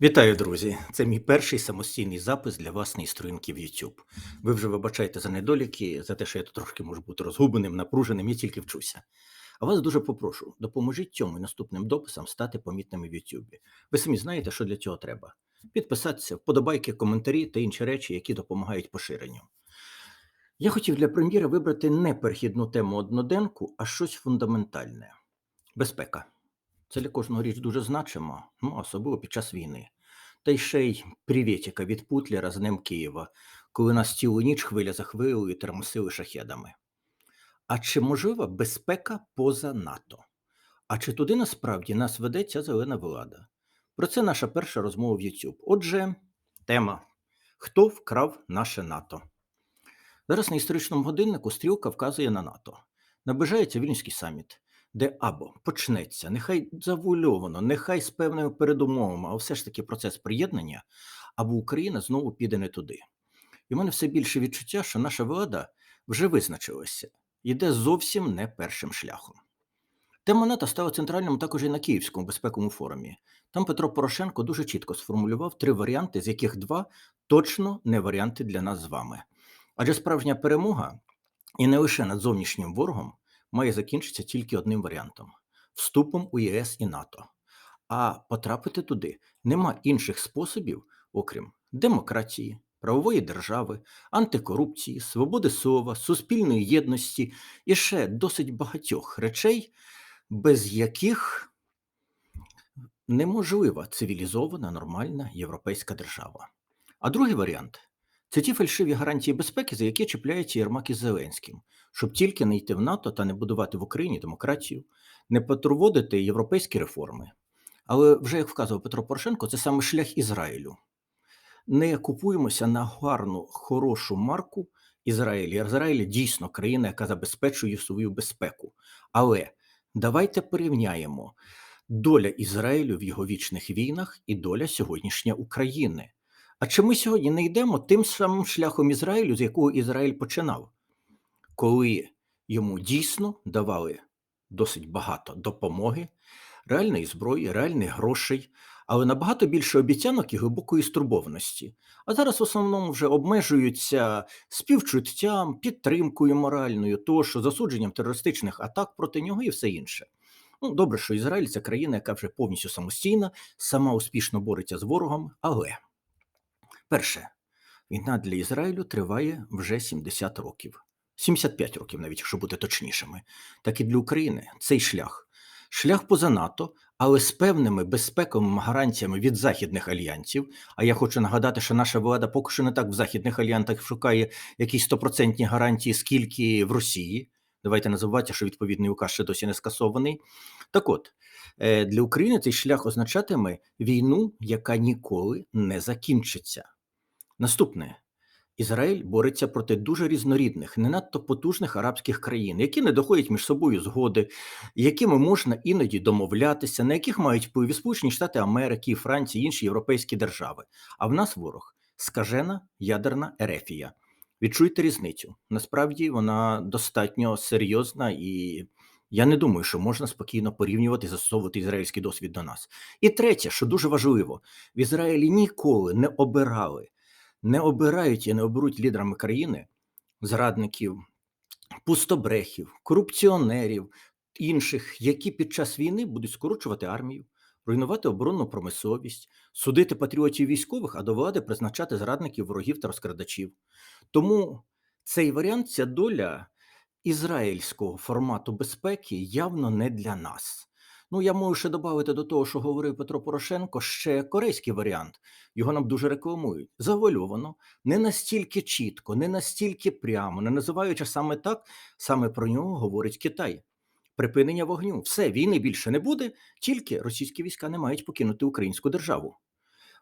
Вітаю, друзі! Це мій перший самостійний запис для власної сторінки в YouTube. Ви вже вибачайте за недоліки, за те, що я тут трошки можу бути розгубленим, напруженим, я тільки вчуся. А вас дуже попрошу, допоможіть цьому і наступним дописам стати помітними в YouTube. Ви самі знаєте, що для цього треба. Підписатися, вподобайки, коментарі та інші речі, які допомагають поширенню. Я хотів для прем'єри вибрати не перехідну тему одноденку, а щось фундаментальне безпека. Це для кожного річ дуже значимо, ну особливо під час війни. Та й ще й привітіка від Путлера з Днем Києва, коли нас цілу ніч хвиля за хвилею термосили шахедами. А чи можлива безпека поза НАТО? А чи туди насправді нас веде ця зелена влада? Про це наша перша розмова в YouTube. Отже, тема: Хто вкрав наше НАТО? Зараз на історичному годиннику стрілка вказує на НАТО. Наближається Вільнюський саміт, де або почнеться, нехай завульовано, нехай з певними передумовами, а все ж таки процес приєднання, або Україна знову піде не туди. І в мене все більше відчуття, що наша влада вже визначилася, йде зовсім не першим шляхом. Тема НАТО стала центральним також і на Київському безпековому форумі. Там Петро Порошенко дуже чітко сформулював три варіанти, з яких два точно не варіанти для нас з вами. Адже справжня перемога, і не лише над зовнішнім ворогом, має закінчитися тільки одним варіантом вступом у ЄС і НАТО. А потрапити туди нема інших способів, окрім демократії, правової держави, антикорупції, свободи слова, суспільної єдності і ще досить багатьох речей, без яких неможлива цивілізована нормальна європейська держава. А другий варіант це ті фальшиві гарантії безпеки, за які чіпляється Єрмак із Зеленським, щоб тільки не йти в НАТО та не будувати в Україні демократію, не проводити європейські реформи. Але вже як вказував Петро Порошенко, це саме шлях Ізраїлю. Не купуємося на гарну, хорошу марку Ізраїлі. Ізраїль дійсно країна, яка забезпечує свою безпеку. Але давайте порівняємо доля Ізраїлю в його вічних війнах і доля сьогоднішня України. А чи ми сьогодні не йдемо тим самим шляхом Ізраїлю, з якого Ізраїль починав, коли йому дійсно давали досить багато допомоги, реальної зброї, реальних грошей, але набагато більше обіцянок і глибокої стурбованості. А зараз в основному вже обмежуються співчуттям, підтримкою моральною, тощо засудженням терористичних атак проти нього і все інше. Ну, добре, що Ізраїль це країна, яка вже повністю самостійна, сама успішно бореться з ворогом, але. Перше, війна для Ізраїлю триває вже 70 років, 75 років, навіть якщо бути точнішими. Так і для України цей шлях. Шлях поза НАТО, але з певними безпековими гарантіями від західних альянсів. А я хочу нагадати, що наша влада поки що не так в західних альянсах шукає якісь стопроцентні гарантії, скільки в Росії. Давайте не забувати, що відповідний указ ще досі не скасований. Так от, е, для України цей шлях означатиме війну, яка ніколи не закінчиться. Наступне. Ізраїль бореться проти дуже різнорідних, не надто потужних арабських країн, які не доходять між собою згоди, якими можна іноді домовлятися, на яких мають вплив Сполучені Штати Америки, Франція і інші європейські держави. А в нас ворог скажена ядерна ерефія. Відчуйте різницю. Насправді вона достатньо серйозна, і я не думаю, що можна спокійно порівнювати і застосовувати ізраїльський досвід до нас. І третє, що дуже важливо, в Ізраїлі ніколи не обирали не обирають і не оберуть лідерами країни зрадників, пустобрехів, корупціонерів, інших, які під час війни будуть скорочувати армію, руйнувати оборонну промисловість, судити патріотів військових, а до влади призначати зрадників, ворогів та розкрадачів. Тому цей варіант, ця доля ізраїльського формату безпеки явно не для нас. Ну, я можу ще додати до того, що говорив Петро Порошенко, ще корейський варіант. Його нам дуже рекламують. Завальовано, не настільки чітко, не настільки прямо, не називаючи саме так, саме про нього говорить Китай. Припинення вогню. Все, війни більше не буде, тільки російські війська не мають покинути українську державу.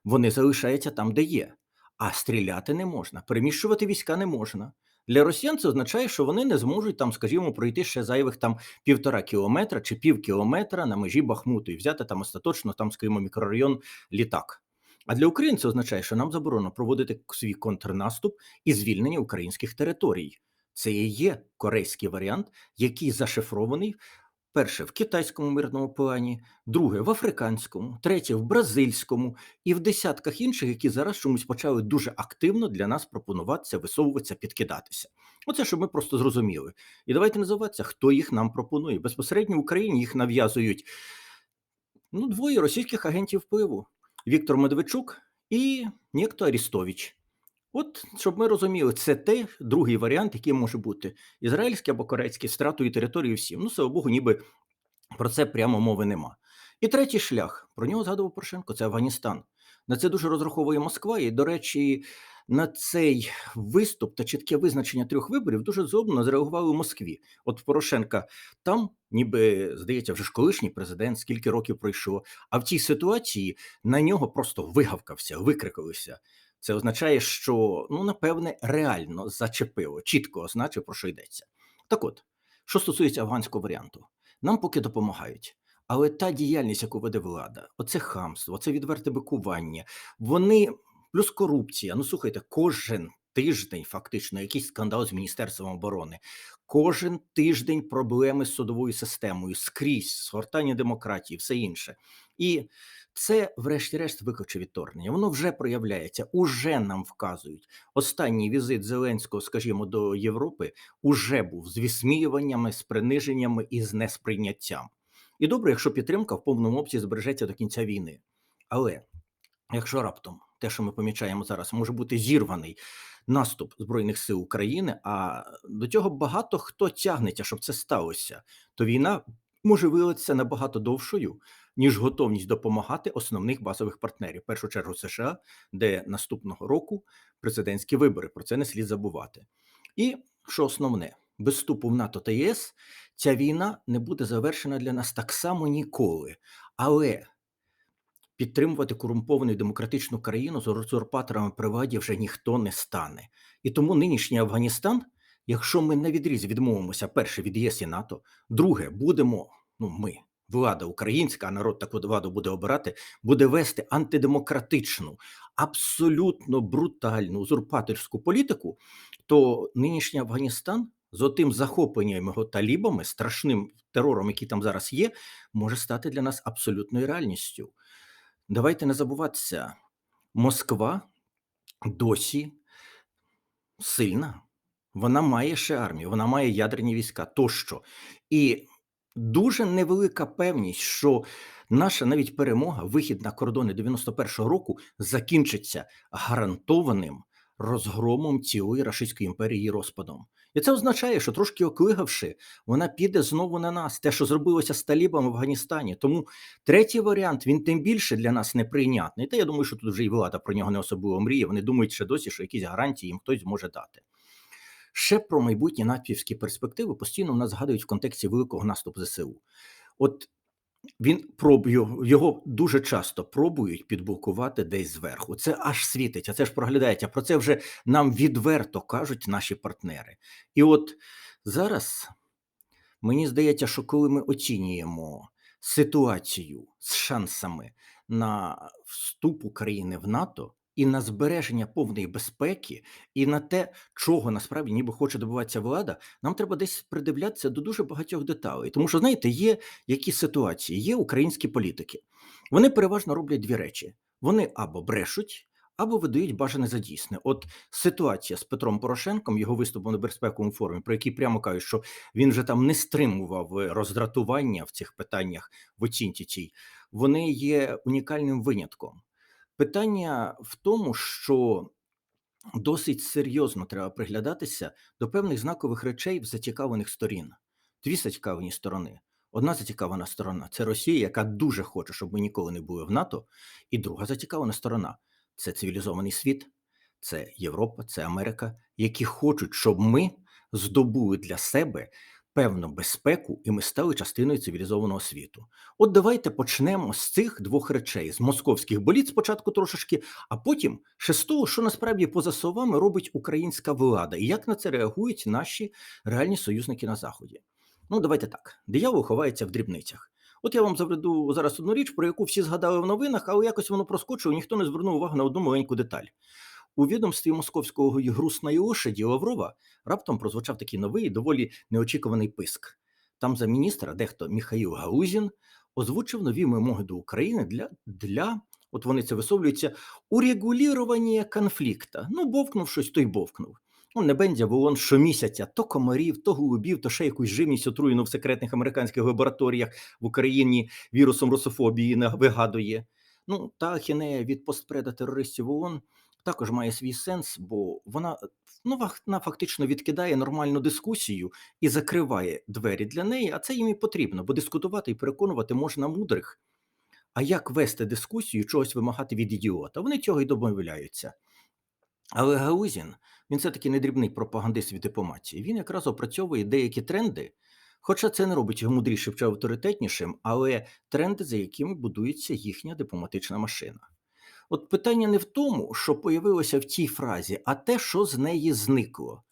Вони залишаються там, де є, а стріляти не можна, переміщувати війська не можна. Для росіян це означає, що вони не зможуть там, скажімо, пройти ще зайвих там півтора кілометра чи пів кілометра на межі Бахмуту і взяти там остаточно, там, скажімо, мікрорайон літак. А для України це означає, що нам заборонено проводити свій контрнаступ і звільнення українських територій. Це і є корейський варіант, який зашифрований Перше в китайському мирному плані, друге в африканському, третє в бразильському і в десятках інших, які зараз чомусь почали дуже активно для нас пропонуватися, висовуватися, підкидатися. Оце щоб ми просто зрозуміли. І давайте називатися, хто їх нам пропонує. Безпосередньо в Україні їх нав'язують ну, двоє російських агентів впливу: Віктор Медведчук і Нєкто Арістович. От, щоб ми розуміли, це той другий варіант, який може бути ізраїльський або корейський, стратою території всім. Ну, слава Богу, ніби про це прямо мови нема. І третій шлях, про нього згадував Порошенко, це Афганістан. На це дуже розраховує Москва. І, до речі, на цей виступ та чітке визначення трьох виборів дуже зробно зреагували у Москві. От Порошенка там, ніби здається, вже ж колишній президент, скільки років пройшло. А в цій ситуації на нього просто вигавкався, викрикалися. Це означає, що ну напевне реально зачепило, чітко означив, про що йдеться. Так от, що стосується афганського варіанту, нам поки допомагають. Але та діяльність, яку веде влада, оце хамство, це відверте бикування, вони плюс корупція. Ну слухайте, кожен тиждень фактично якийсь скандал з міністерством оборони, кожен тиждень проблеми з судовою системою, скрізь згортання демократії, все інше. І це, врешті-решт, викличе відторгнення. Воно вже проявляється, уже нам вказують. Останній візит Зеленського, скажімо, до Європи уже був з висміюваннями, з приниженнями і з несприйняттям. І добре, якщо підтримка в повному обсязі збережеться до кінця війни. Але якщо раптом те, що ми помічаємо зараз, може бути зірваний наступ збройних сил України, а до цього багато хто тягнеться, щоб це сталося, то війна може виявитися набагато довшою, ніж готовність допомагати основних базових партнерів, в першу чергу США, де наступного року президентські вибори. Про це не слід забувати. І що основне, без вступу в НАТО та ЄС ця війна не буде завершена для нас так само ніколи. Але підтримувати корумповану демократичну країну з узурпаторами при владі вже ніхто не стане. І тому нинішній Афганістан, якщо ми на відріз відмовимося, перше від ЄС і НАТО, друге, будемо, ну ми, влада українська, а народ таку владу буде обирати, буде вести антидемократичну, абсолютно брутальну узурпаторську політику, то нинішній Афганістан. З отим захопленням його талібами, страшним терором, який там зараз є, може стати для нас абсолютною реальністю. Давайте не забуватися, Москва досі сильна. Вона має ще армію, вона має ядерні війська тощо. І дуже невелика певність, що наша навіть перемога, вихід на кордони 91-го року, закінчиться гарантованим розгромом цілої Рашистської імперії і розпадом. І це означає, що трошки оклигавши, вона піде знову на нас, те, що зробилося з Талібами в Афганістані. Тому третій варіант він тим більше для нас неприйнятний. Та я думаю, що тут вже і влада про нього не особливо мріє. Вони думають ще досі, що якісь гарантії їм хтось зможе дати. Ще про майбутні натівські перспективи постійно в нас згадують в контексті великого наступу ЗСУ. От він пробує його дуже часто пробують підблокувати десь зверху. Це аж світить, а це ж проглядається. Про це вже нам відверто кажуть наші партнери. І от зараз мені здається, що коли ми оцінюємо ситуацію з шансами на вступ України в НАТО і на збереження повної безпеки, і на те, чого насправді ніби хоче добуватися влада, нам треба десь придивлятися до дуже багатьох деталей. Тому що, знаєте, є які ситуації, є українські політики. Вони переважно роблять дві речі: вони або брешуть. Або видають бажане за дійсне. От ситуація з Петром Порошенком, його виступом на безпековому форумі, про який прямо кажуть, що він вже там не стримував роздратування в цих питаннях в оцінці цій, вони є унікальним винятком. Питання в тому, що досить серйозно треба приглядатися до певних знакових речей в зацікавлених сторін. Дві зацікавлені сторони. Одна зацікавлена сторона це Росія, яка дуже хоче, щоб ми ніколи не були в НАТО. І друга зацікавлена сторона це цивілізований світ, це Європа, це Америка, які хочуть, щоб ми здобули для себе певну безпеку, і ми стали частиною цивілізованого світу. От давайте почнемо з цих двох речей: з московських боліт спочатку трошечки, а потім ще з того, що насправді поза словами робить українська влада, і як на це реагують наші реальні союзники на заході. Ну, давайте так. Диявол ховається в дрібницях. От я вам заведу зараз одну річ, про яку всі згадали в новинах, але якось воно проскочило, ніхто не звернув увагу на одну маленьку деталь. У відомстві московського грусної лошаді Лаврова раптом прозвучав такий новий, доволі неочікуваний писк. Там за міністра дехто Міхаїл Гаузін озвучив нові вимоги до України для, для от вони це висловлюються, урегулювання конфлікта. Ну, бовкнув щось, то й бовкнув. Ну, не бендя в ООН щомісяця то комарів, то голубів, то ще якусь живність отруєну в секретних американських лабораторіях в Україні вірусом русофобії вигадує. Ну, та ахінея від постпреда терористів ООН також має свій сенс, бо вона ну, вона фактично відкидає нормальну дискусію і закриває двері для неї, а це їм і потрібно, бо дискутувати і переконувати можна мудрих. А як вести дискусію, чогось вимагати від ідіота? Вони цього й домовляються. Але Гаузін, він все-таки не дрібний пропагандист від дипломатії. Він якраз опрацьовує деякі тренди, хоча це не робить його мудрішим чи авторитетнішим, але тренди, за якими будується їхня дипломатична машина. От питання не в тому, що появилося в цій фразі, а те, що з неї зникло.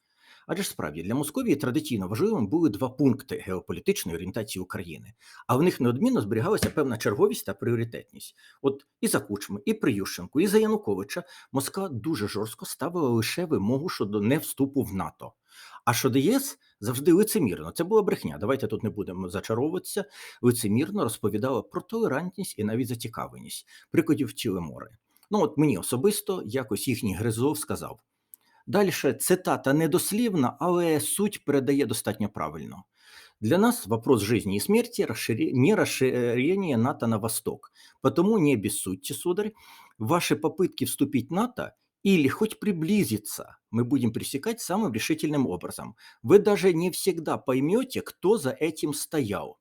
Адже ж справді для Московії традиційно важливими були два пункти геополітичної орієнтації України, а в них неодмінно зберігалася певна черговість та пріоритетність. От і за Кучми, і при Ющенку, і за Януковича Москва дуже жорстко ставила лише вимогу щодо не вступу в НАТО. А щодо ЄС завжди лицемірно. Це була брехня. Давайте тут не будемо зачаровуватися. Лицемірно розповідала про толерантність і навіть зацікавленість. Прикладів втіли море. Ну от мені особисто якось їхній Гризов сказав. Далі цитата недослівна, але суть передає достатньо правильно. Для нас вопрос жизни и смерти расшире- не расширение НАТО на восток. Потому не обессудьте, сударь, ваши попытки вступить в НАТО или хоть приблизиться мы будем пресекать самым решительным образом. Вы даже не всегда поймете, кто за этим стоял.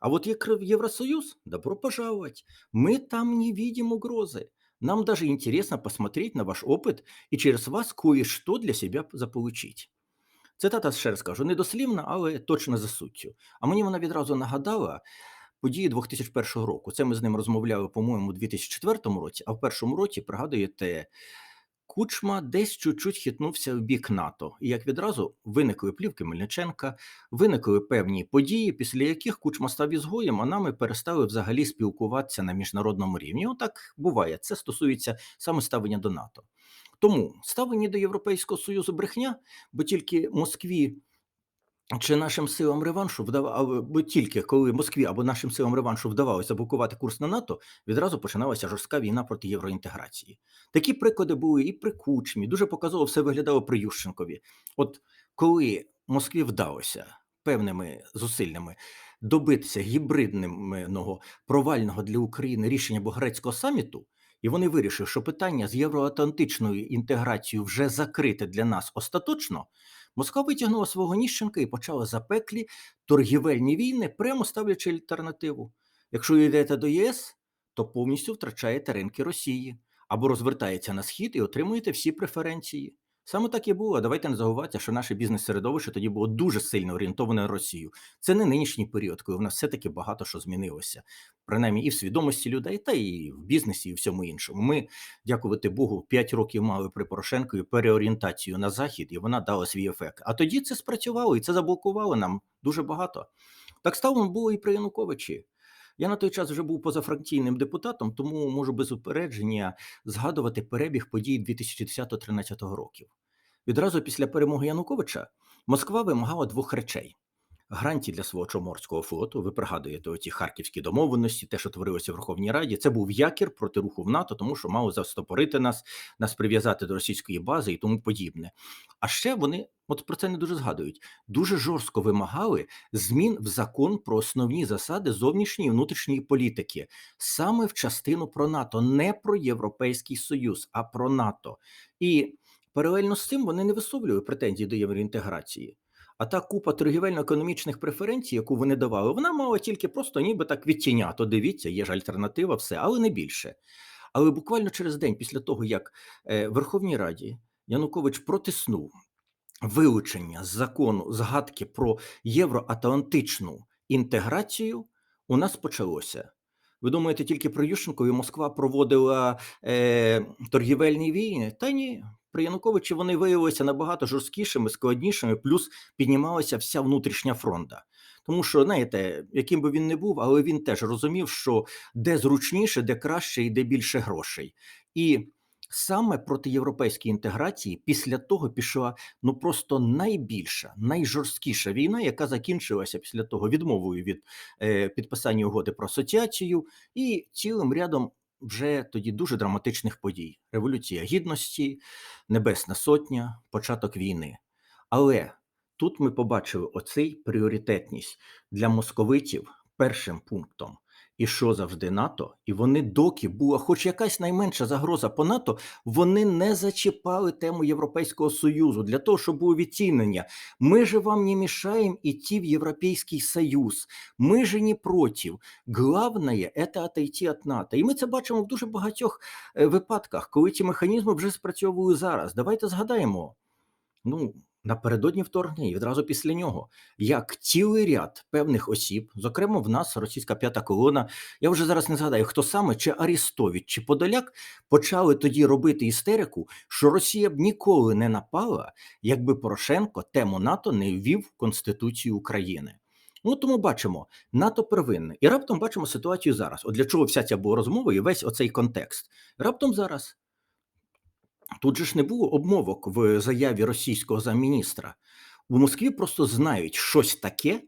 А вот Екр- Евросоюз, добро пожаловать. Мы там не видим угрозы. Нам даже интересно посмотреть на ваш опыт и через вас кое-что для себя заполучить. Цитата ще раз кажу, недослівна, але точно за суттю. А мені вона відразу нагадала події 2001 року. Це ми з ним розмовляли, по-моєму, у 2004 році, а в першому році, пригадуєте, Кучма десь чуть-чуть хитнувся в бік НАТО, і як відразу виникли плівки Мельниченка, виникли певні події, після яких Кучма став ізгоєм, а нами перестали взагалі спілкуватися на міжнародному рівні. Отак буває. Це стосується саме ставлення до НАТО. Тому ставлення до Європейського Союзу брехня, бо тільки Москві чи нашим силам реваншу вдавало, бо тільки коли Москві або нашим силам реваншу вдавалося заблокувати курс на НАТО, відразу починалася жорстка війна проти євроінтеграції. Такі приклади були і при Кучмі. Дуже показово все виглядало при Ющенкові. От коли Москві вдалося певними зусиллями добитися гібридного провального для України рішення Бугарецького саміту, і вони вирішили, що питання з євроатлантичною інтеграцією вже закрите для нас остаточно. Москва витягнула свого Ніщенка і почала запеклі торгівельні війни, прямо ставлячи альтернативу. Якщо йдете до ЄС, то повністю втрачаєте ринки Росії або розвертається на схід і отримуєте всі преференції. Саме так і було. Давайте не забувати, що наше бізнес-середовище тоді було дуже сильно орієнтоване на Росію. Це не нинішній період, коли в нас все-таки багато що змінилося, принаймні і в свідомості людей, та і в бізнесі, і в всьому іншому. Ми, дякувати Богу, 5 років мали при Порошенкові переорієнтацію на захід, і вона дала свій ефект. А тоді це спрацювало і це заблокувало нам дуже багато. Так стало було і при Януковичі. Я на той час вже був позафракційним депутатом, тому можу без упередження згадувати перебіг подій 2010-13 років. Відразу після перемоги Януковича Москва вимагала двох речей: гарантій для свого Чоморського флоту. Ви пригадуєте оці харківські домовленості, те, що творилося в Верховній Раді. Це був якір проти руху в НАТО, тому що мало застопорити нас, нас прив'язати до російської бази і тому подібне. А ще вони, от про це не дуже згадують, дуже жорстко вимагали змін в закон про основні засади зовнішньої і внутрішньої політики, саме в частину про НАТО, не про Європейський Союз, а про НАТО. І паралельно з цим вони не висловлювали претензій до євроінтеграції. А та купа торгівельно-економічних преференцій, яку вони давали, вона мала тільки просто ніби так відтінято. Дивіться, є ж альтернатива, все, але не більше. Але буквально через день після того, як е, в Верховній Раді Янукович протиснув вилучення з закону згадки про євроатлантичну інтеграцію, у нас почалося. Ви думаєте, тільки при Ющенкові Москва проводила е, торгівельні війни? Та ні. При Януковичі вони виявилися набагато жорсткішими, складнішими, плюс піднімалася вся внутрішня фронта. Тому що, знаєте, яким би він не був, але він теж розумів, що де зручніше, де краще і де більше грошей. І Саме проти європейської інтеграції після того пішла ну просто найбільша, найжорсткіша війна, яка закінчилася після того відмовою від е, підписання угоди про асоціацію і цілим рядом вже тоді дуже драматичних подій: Революція Гідності, Небесна Сотня, початок війни. Але тут ми побачили оцей пріоритетність для московитів першим пунктом. І що завжди НАТО, і вони, доки була хоч якась найменша загроза по НАТО, вони не зачіпали тему Європейського Союзу для того, щоб було відцінення. Ми же вам не мішаємо йти в Європейський Союз. Ми же не проти. Главное – це отойти від НАТО. І ми це бачимо в дуже багатьох е, випадках, коли ці механізми вже спрацьовують зараз. Давайте згадаємо. Ну, напередодні вторгнення і відразу після нього, як цілий ряд певних осіб, зокрема в нас російська п'ята колона, я вже зараз не згадаю, хто саме, чи Арістович, чи Подоляк, почали тоді робити істерику, що Росія б ніколи не напала, якби Порошенко тему НАТО не ввів в Конституцію України. Ну, тому бачимо, НАТО первинне. І раптом бачимо ситуацію зараз. От для чого вся ця була розмова і весь оцей контекст. Раптом зараз Тут же ж не було обмовок в заяві російського замміністра. У Москві просто знають щось таке,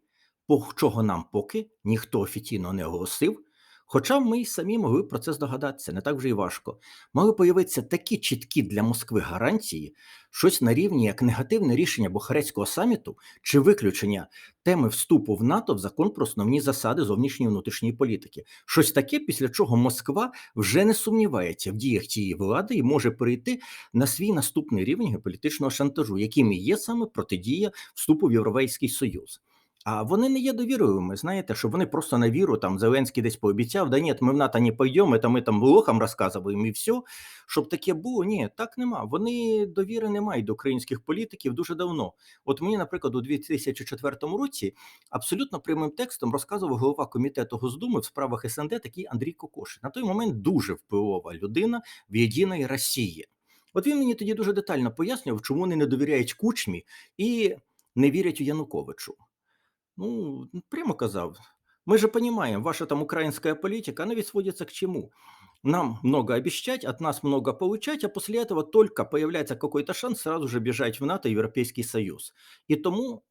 по чого нам поки ніхто офіційно не оголосив. Хоча ми й самі могли про це здогадатися, не так вже й важко. Мали появитися такі чіткі для Москви гарантії, щось на рівні як негативне рішення Бухарецького саміту чи виключення теми вступу в НАТО в закон про основні засади зовнішньої внутрішньої політики. Щось таке, після чого Москва вже не сумнівається в діях цієї влади і може перейти на свій наступний рівень геополітичного шантажу, яким і є саме протидія вступу в Європейський Союз. А вони не є довірливими, знаєте, що вони просто на віру, там Зеленський десь пообіцяв, да ні, ми в НАТО не пойдемо, это ми там лохам розказуємо і все. Щоб таке було, ні, так нема. Вони довіри не мають до українських політиків дуже давно. От мені, наприклад, у 2004 році абсолютно прямим текстом розказував голова комітету Госдуми в справах СНД такий Андрій Кокошин. На той момент дуже впливова людина в єдиної Росії. От він мені тоді дуже детально пояснював, чому вони не довіряють кучмі і не вірять у Януковичу. Ну, прямо казав. Мы же понимаем, ваша там украинская политика, она ведь к чему? Нам много обещать, от нас много получать, а после этого только появляется какой-то шанс сразу же бежать в НАТО Європейський Союз. І тому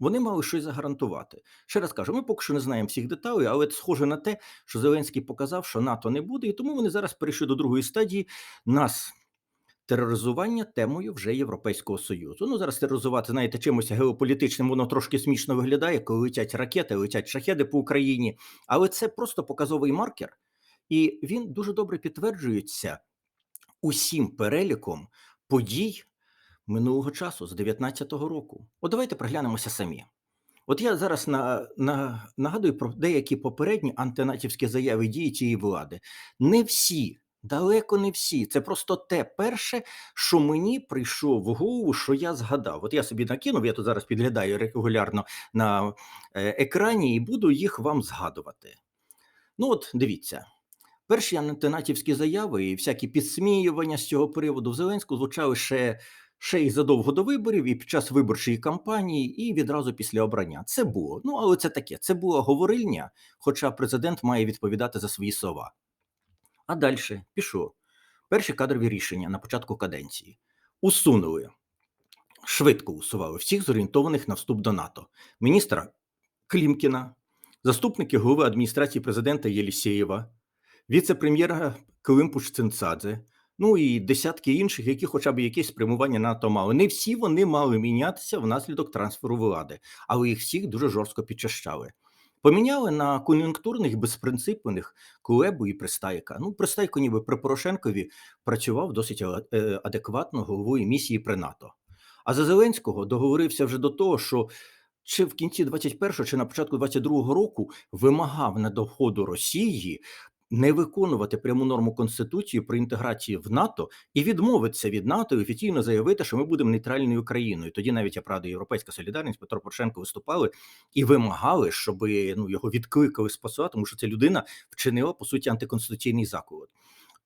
вони мали щось загарантувати. Ще раз кажу, ми поки що не знаємо всіх деталей, але це схоже на те, що Зеленський показав, що НАТО не буде, і тому вони зараз перейшли до другої стадії. Нас тероризування темою вже Європейського Союзу. Ну зараз тероризувати, знаєте, чимось геополітичним, воно трошки смішно виглядає, коли летять ракети, летять шахеди по Україні, але це просто показовий маркер, і він дуже добре підтверджується усім переліком подій минулого часу з 19-го року. От давайте приглянемося самі. От я зараз на, на, нагадую про деякі попередні антинатівські заяви дії цієї влади. Не всі Далеко не всі. Це просто те перше, що мені прийшло в голову, що я згадав. От я собі накинув, я тут зараз підглядаю регулярно на е, екрані і буду їх вам згадувати. Ну, от дивіться, перші антинатівські заяви і всякі підсміювання з цього приводу в Зеленську звучали ще ще й задовго до виборів, і під час виборчої кампанії, і відразу після обрання. Це було. Ну, але це таке. Це була говорильня, хоча президент має відповідати за свої слова. А далі пішов. Перші кадрові рішення на початку каденції усунули, швидко усували всіх зорієнтованих на вступ до НАТО. Міністра Клімкіна, заступники голови адміністрації президента Єлісєєва, віце-прем'єра Климпуш Цинцадзе, ну і десятки інших, які хоча б якесь спрямування НАТО мали. Не всі вони мали мінятися внаслідок трансферу влади, але їх всіх дуже жорстко підчащали. Поміняли на кон'юнктурних безпринципних Кулебу і Пристайка. Ну, Пристайко, ніби при Порошенкові працював досить е, адекватно головою місії при НАТО. А за Зеленського договорився вже до того, що чи в кінці 21-го, чи на початку 22-го року вимагав на доходу Росії не виконувати пряму норму конституції про інтеграцію в НАТО і відмовитися від НАТО і офіційно заявити, що ми будемо нейтральною країною. Тоді навіть я правда, європейська солідарність Петро Порошенко виступали і вимагали, щоб ну його відкликали з посла, тому що ця людина вчинила по суті антиконституційний заклад.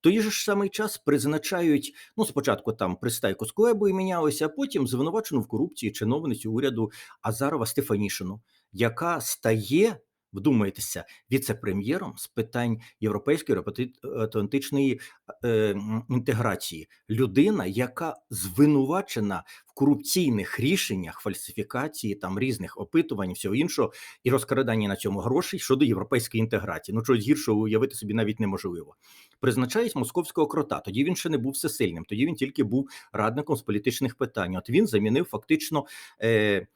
Той ж самий час призначають ну спочатку там пристайку з Куебою мінялися, а потім звинувачену в корупції чиновницю уряду Азарова Стефанішину, яка стає вдумайтеся, віце-прем'єром з питань європейської євроатлантичної е, інтеграції. Людина, яка звинувачена в корупційних рішеннях, фальсифікації там різних опитувань, всього іншого, і розкраданні на цьому грошей щодо європейської інтеграції. Ну чогось гіршого уявити собі навіть неможливо. Призначають московського крота. Тоді він ще не був всесильним, тоді він тільки був радником з політичних питань. От він замінив фактично. Е,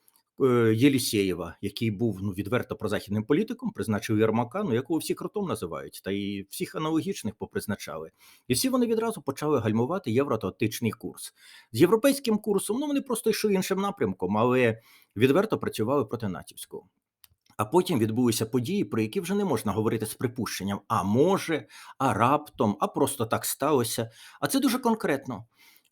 Єлісєєва, який був ну відверто прозахідним політиком, призначив Єрмака, ну якого всі кротом називають, та і всіх аналогічних попризначали. І всі вони відразу почали гальмувати євроатлантичний курс з європейським курсом. Ну вони просто йшли іншим напрямком, але відверто працювали проти натівського. А потім відбулися події, про які вже не можна говорити з припущенням: а може, а раптом, а просто так сталося. А це дуже конкретно.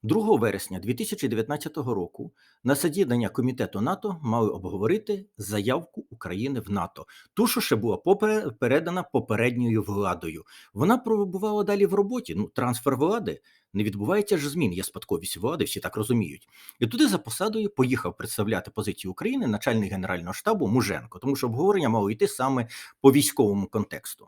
2 вересня 2019 року на засідання комітету НАТО мали обговорити заявку України в НАТО. Ту, що ще була передана попередньою владою. Вона пробувала далі в роботі. Ну, трансфер влади не відбувається ж змін. Є спадковість влади, всі так розуміють. І туди за посадою поїхав представляти позицію України начальник генерального штабу Муженко, тому що обговорення мало йти саме по військовому контексту.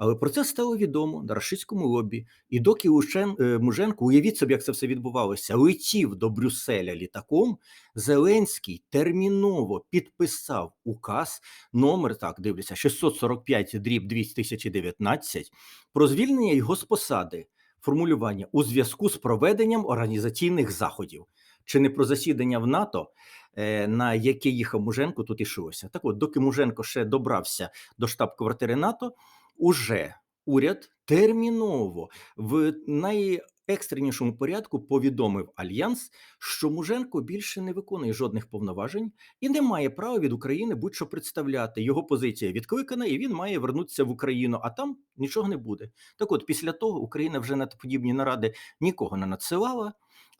Але про це стало відомо на рашистському лобі. І доки Ущен, е, Муженко, уявіть собі, як це все відбувалося, летів до Брюсселя літаком, Зеленський терміново підписав указ номер, так дивлюся, 645 дріб 2019 про звільнення його з посади. Формулювання у зв'язку з проведенням організаційних заходів. Чи не про засідання в НАТО, е, на яке їхав Муженко, тут йшлося. Так от, доки Муженко ще добрався до штаб-квартири НАТО, уже уряд терміново в найекстренішому порядку повідомив альянс, що Муженко більше не виконує жодних повноважень і не має права від України будь-що представляти. Його позиція відкликана, і він має вернутися в Україну, а там нічого не буде. Так от, після того Україна вже на подібні наради нікого не надсилала,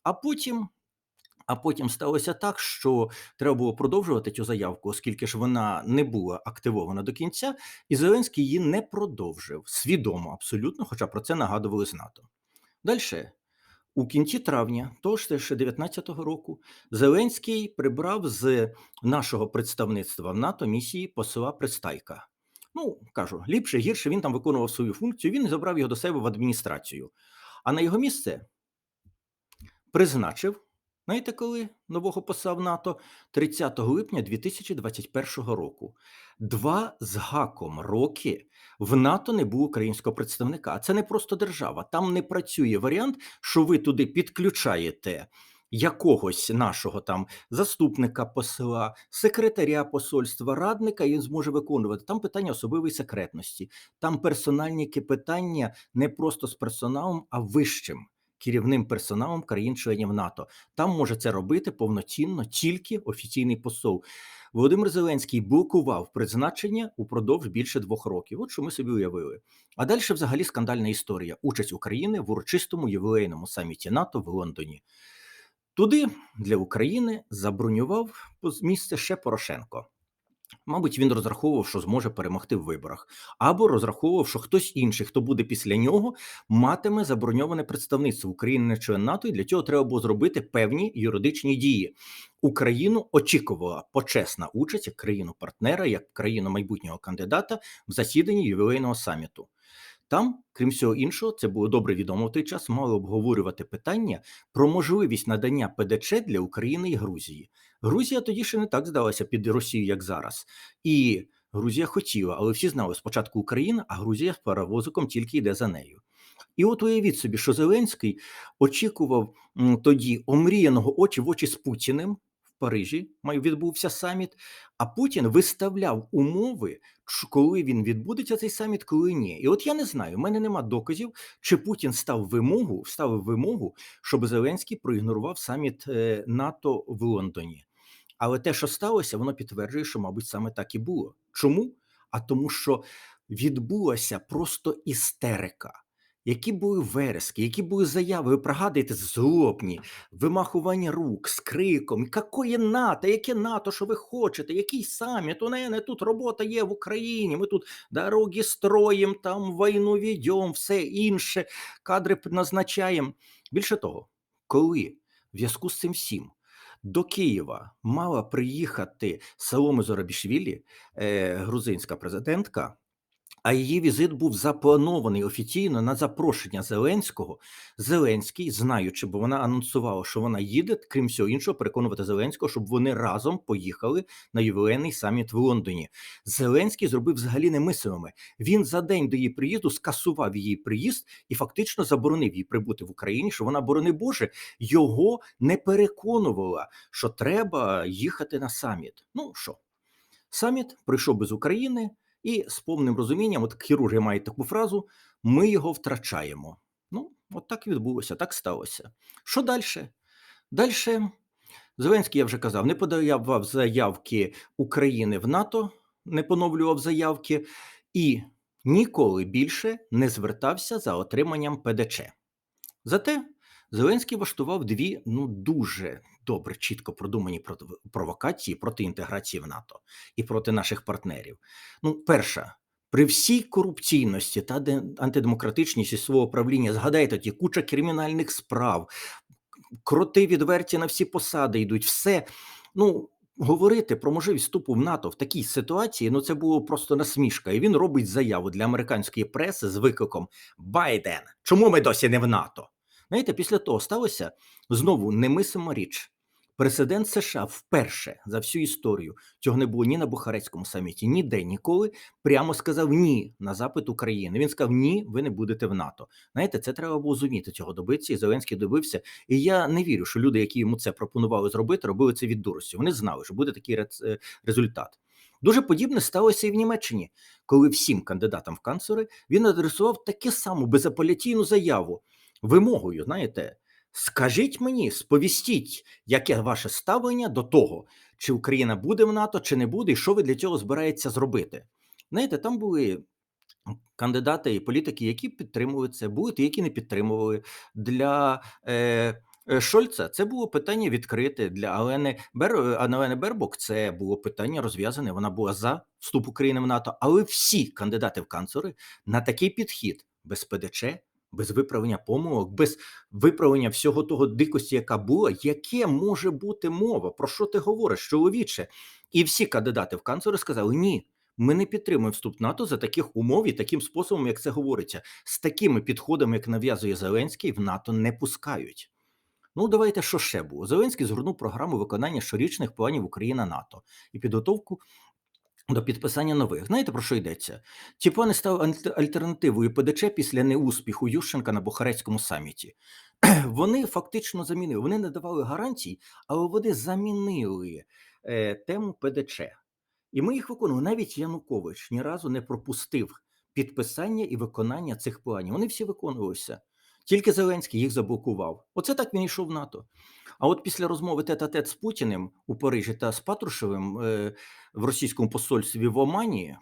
а потім. А потім сталося так, що треба було продовжувати цю заявку, оскільки ж вона не була активована до кінця, і Зеленський її не продовжив свідомо, абсолютно, хоча про це нагадували з НАТО. Далі, у кінці травня, того ж теж 19-го року, Зеленський прибрав з нашого представництва в НАТО місії посла Пристайка. Ну, кажу, ліпше, гірше він там виконував свою функцію, він забрав його до себе в адміністрацію. А на його місце призначив. Знаєте, коли нового посла в НАТО 30 липня 2021 року. Два з гаком роки в НАТО не було українського представника. А це не просто держава. Там не працює варіант, що ви туди підключаєте якогось нашого там заступника посла, секретаря посольства, радника, він зможе виконувати. Там питання особливої секретності, там персональні питання не просто з персоналом, а вищим керівним персоналом країн-членів НАТО. Там може це робити повноцінно тільки офіційний посол. Володимир Зеленський блокував призначення упродовж більше двох років. От що ми собі уявили. А далі взагалі скандальна історія: участь України в урочистому ювілейному саміті НАТО в Лондоні. Туди для України забронював місце ще Порошенко. Мабуть, він розраховував, що зможе перемогти в виборах, або розраховував, що хтось інший, хто буде після нього, матиме заброньоване представництво України на член НАТО, і для цього треба було зробити певні юридичні дії. Україну очікувала почесна участь як країну партнера, як країну майбутнього кандидата в засіданні ювілейного саміту. Там, крім всього іншого, це було добре відомо в той час, мали обговорювати питання про можливість надання ПДЧ для України і Грузії. Грузія тоді ще не так здалася під Росію, як зараз. І Грузія хотіла, але всі знали спочатку Україна, а Грузія з паровозиком тільки йде за нею. І от уявіть собі, що Зеленський очікував тоді омріяного очі в очі з Путіним в Парижі, відбувся саміт. А Путін виставляв умови, коли він відбудеться цей саміт, коли ні. І от я не знаю, в мене нема доказів, чи Путін став вимогу, ставив вимогу, щоб Зеленський проігнорував саміт е, НАТО в Лондоні. Але те, що сталося, воно підтверджує, що, мабуть, саме так і було. Чому? А тому, що відбулася просто істерика. Які були верески, які були заяви, ви пригадуєте, злобні, вимахування рук з криком, какое НАТО, яке НАТО, що ви хочете, який саміт, у мене тут робота є в Україні, ми тут дороги строїмо, там війну ведемо, все інше, кадри назначаємо. Більше того, коли в зв'язку з цим всім До Києва мала приїхати Саломи Зорабішвілі, е, грузинська президентка, а її візит був запланований офіційно на запрошення Зеленського. Зеленський, знаючи, бо вона анонсувала, що вона їде, крім всього іншого, переконувати Зеленського, щоб вони разом поїхали на ювілейний саміт в Лондоні. Зеленський зробив взагалі немислими. Він за день до її приїзду скасував її приїзд і фактично заборонив їй прибути в Україні, що вона, борони Боже, його не переконувала, що треба їхати на саміт. Ну що, саміт прийшов без України. І з повним розумінням, от хірурги мають таку фразу: ми його втрачаємо. Ну, от так відбулося, так сталося. Що далі? Далі Зеленський, я вже казав, не подавав заявки України в НАТО, не поновлював заявки і ніколи більше не звертався за отриманням ПДЧ. Зате Зеленський влаштував дві ну дуже добре, чітко продумані провокації проти інтеграції в НАТО і проти наших партнерів. Ну, перша. При всій корупційності та антидемократичності свого правління, згадайте ті куча кримінальних справ, кроти відверті на всі посади йдуть, все. Ну, говорити про можливість вступу в НАТО в такій ситуації, ну це було просто насмішка. І він робить заяву для американської преси з викликом Байден. Чому ми досі не в НАТО? Знаєте, після того сталося знову немислима річ. Президент США вперше за всю історію цього не було ні на Бухарецькому саміті, ніде ніколи прямо сказав ні на запит України. Він сказав: Ні, ви не будете в НАТО. Знаєте, це треба було зуміти цього добитися, і Зеленський добився. І я не вірю, що люди, які йому це пропонували зробити, робили це від дурості. Вони знали, що буде такий е, результат. Дуже подібне сталося і в Німеччині, коли всім кандидатам в канцлери він адресував таку саму безапеляційну заяву вимогою, знаєте, скажіть мені, сповістіть, яке ваше ставлення до того, чи Україна буде в НАТО, чи не буде, і що ви для цього збираєтеся зробити. Знаєте, там були. Кандидати і політики, які підтримували це, були ті, які не підтримували для е, е Шольца. Це було питання відкрите для Алени Бер Алени Бербок. Це було питання розв'язане. Вона була за вступ України в НАТО. Але всі кандидати в канцлери на такий підхід без ПДЧ без виправлення помилок, без виправлення всього того дикості, яка була, яке може бути мова? Про що ти говориш, чоловіче? І всі кандидати в канцлери сказали: ні. Ми не підтримуємо вступ НАТО за таких умов і таким способом, як це говориться, з такими підходами, як нав'язує Зеленський, в НАТО не пускають. Ну, давайте що ще було. Зеленський згорнув програму виконання щорічних планів Україна НАТО і підготовку до підписання нових. Знаєте, про що йдеться? Ці плани стали альтернативою ПДЧ після неуспіху Ющенка на Бухарецькому саміті. Вони фактично замінили, вони не давали гарантій, але вони замінили е, тему ПДЧ. І ми їх виконували. Навіть Янукович ні разу не пропустив підписання і виконання цих планів. Вони всі виконувалися. Тільки Зеленський їх заблокував. Оце так він йшов в НАТО. А от після розмови тет-а-тет з Путіним у Парижі та з Патрушевим е, в російському посольстві в Омані,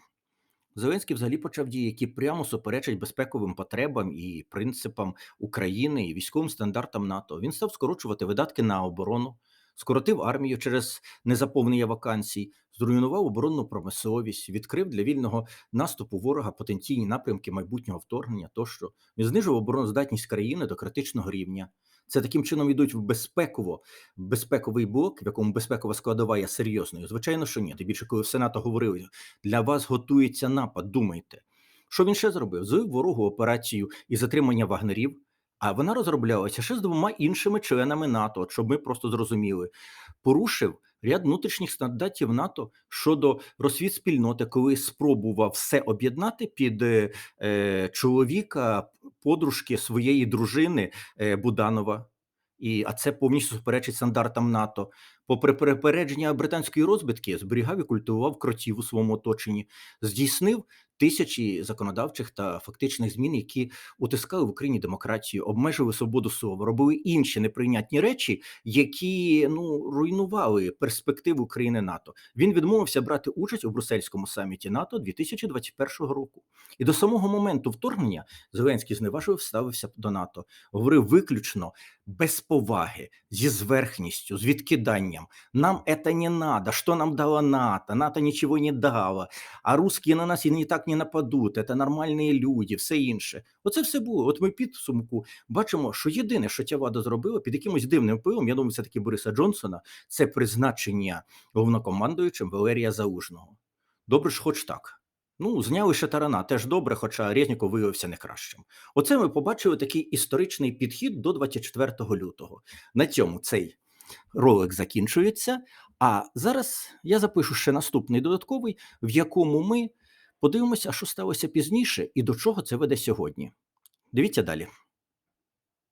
Зеленський взагалі почав дії, які прямо суперечать безпековим потребам і принципам України і військовим стандартам НАТО. Він став скорочувати видатки на оборону, скоротив армію через незаповнення вакансій, зруйнував оборонну промисловість, відкрив для вільного наступу ворога потенційні напрямки майбутнього вторгнення. Тощо він знижив обороноздатність країни до критичного рівня. Це таким чином йдуть в безпеково безпековий блок, в якому безпекова складова є серйозною. Звичайно, що ні. Тим більше, коли в Сенату говорили, для вас готується напад. Думайте, що він ще зробив? Звив ворогу операцію і затримання вагнерів. А вона розроблялася ще з двома іншими членами НАТО, щоб ми просто зрозуміли, порушив ряд внутрішніх стандартів НАТО щодо розсвіт спільноти, коли спробував все об'єднати під е, е чоловіка, подружки своєї дружини е, Буданова. І а це повністю суперечить стандартам НАТО. Попри перепередження британської розвідки, зберігав і культивував кротів у своєму оточенні, здійснив тисячі законодавчих та фактичних змін, які утискали в Україні демократію, обмежили свободу слова, робили інші неприйнятні речі, які ну руйнували перспективу країни НАТО. Він відмовився брати участь у брусельському саміті НАТО 2021 року. І до самого моменту вторгнення Зеленський зневажливо ставився до НАТО, говорив виключно без поваги, зі зверхністю, з відкиданням. Нам это не надо. Что нам дало НАТО? НАТО нічого не дало. А русські на нас і не так не нападуть. Це нормальні люди, все інше. Оце все було. От ми підсумку бачимо, що єдине, що ця влада зробила під якимось дивним впливом, я думаю, все таки Бориса Джонсона, це призначення головнокомандуючим Валерія Залужного. Добре ж, хоч так. Ну, зняли ще тарана, теж добре, хоча Резніков виявився не кращим. Оце ми побачили такий історичний підхід до 24 лютого. На цьому цей ролик закінчується. А зараз я запишу ще наступний додатковий, в якому ми подивимося, що сталося пізніше і до чого це веде сьогодні. Дивіться далі.